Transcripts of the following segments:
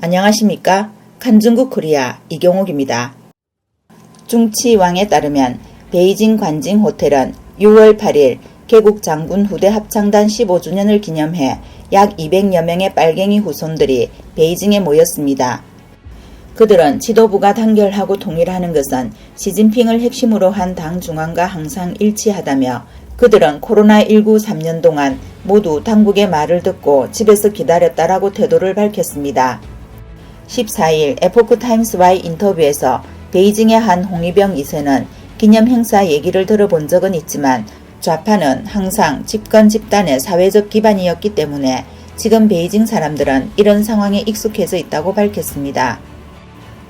안녕하십니까? 칸중국 코리아 이경옥입니다. 중치왕에 따르면 베이징 관징 호텔은 6월 8일 개국 장군 후대 합창단 15주년을 기념해 약 200여 명의 빨갱이 후손들이 베이징에 모였습니다. 그들은 지도부가 단결하고 통일하는 것은 시진핑을 핵심으로 한 당 중앙과 항상 일치하다며 그들은 코로나19 3년 동안 모두 당국의 말을 듣고 집에서 기다렸다라고 태도를 밝혔습니다. 14일 에포크타임스와의 인터뷰에서 베이징의 한 홍위병 2세는 기념 행사 얘기를 들어본 적은 있지만 좌파는 항상 집권 집단의 사회적 기반이었기 때문에 지금 베이징 사람들은 이런 상황에 익숙해져 있다고 밝혔습니다.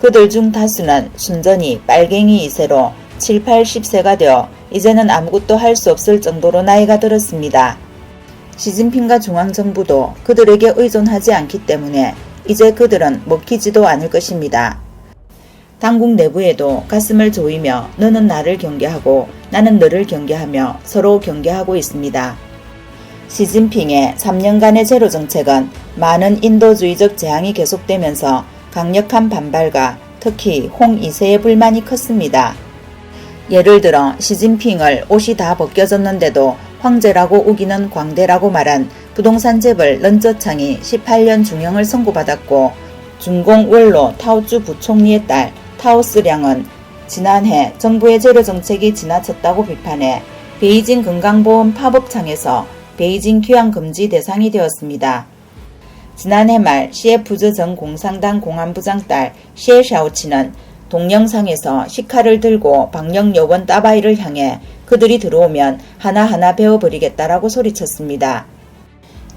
그들 중 다수는 순전히 빨갱이 2세로 7, 80세가 되어 이제는 아무것도 할 수 없을 정도로 나이가 들었습니다. 시진핑과 중앙정부도 그들에게 의존하지 않기 때문에 이제 그들은 먹히지도 않을 것입니다. 당국 내부에도 가슴을 조이며 너는 나를 경계하고 나는 너를 경계하며 서로 경계하고 있습니다. 시진핑의 3년간의 제로 정책은 많은 인도주의적 재앙이 계속되면서 강력한 반발과 특히 홍 2세의 불만이 컸습니다. 예를 들어 시진핑을 옷이 다 벗겨졌는데도 황제라고 우기는 광대라고 말한 부동산 재벌 런쩌창이 18년 중형을 선고받았고 중공 원로 타오쭈 부총리의 딸 타오스량은 지난해 정부의 재료 정책이 지나쳤다고 비판해 베이징 건강보험 파업창에서 베이징 귀향 금지 대상이 되었습니다. 지난해 말 CF즈 전 공산당 공안부장 딸 시에 샤오치는 동영상에서 시카를 들고 방역 요원 따바이를 향해 그들이 들어오면 하나하나 베어버리겠다라고 소리쳤습니다.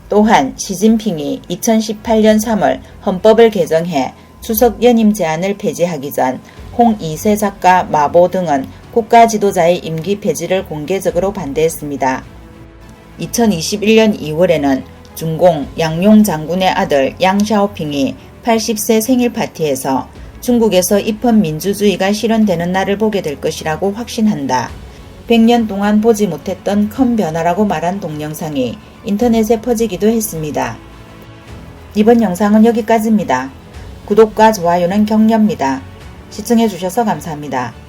또한 시진핑이 2018년 3월 헌법을 개정해 추석 연임 제한을 폐지하기 전홍 2세 작가 마보 등은 국가 지도자의 임기 폐지를 공개적으로 반대했습니다. 2021년 2월에는 중공 양용 장군의 아들 양샤오핑이 80세 생일 파티에서 중국에서 입헌 민주주의가 실현되는 날을 보게 될 것이라고 확신한다. 100년 동안 보지 못했던 큰 변화라고 말한 동영상이 인터넷에 퍼지기도 했습니다. 이번 영상은 여기까지입니다. 구독과 좋아요는 격려입니다. 시청해주셔서 감사합니다.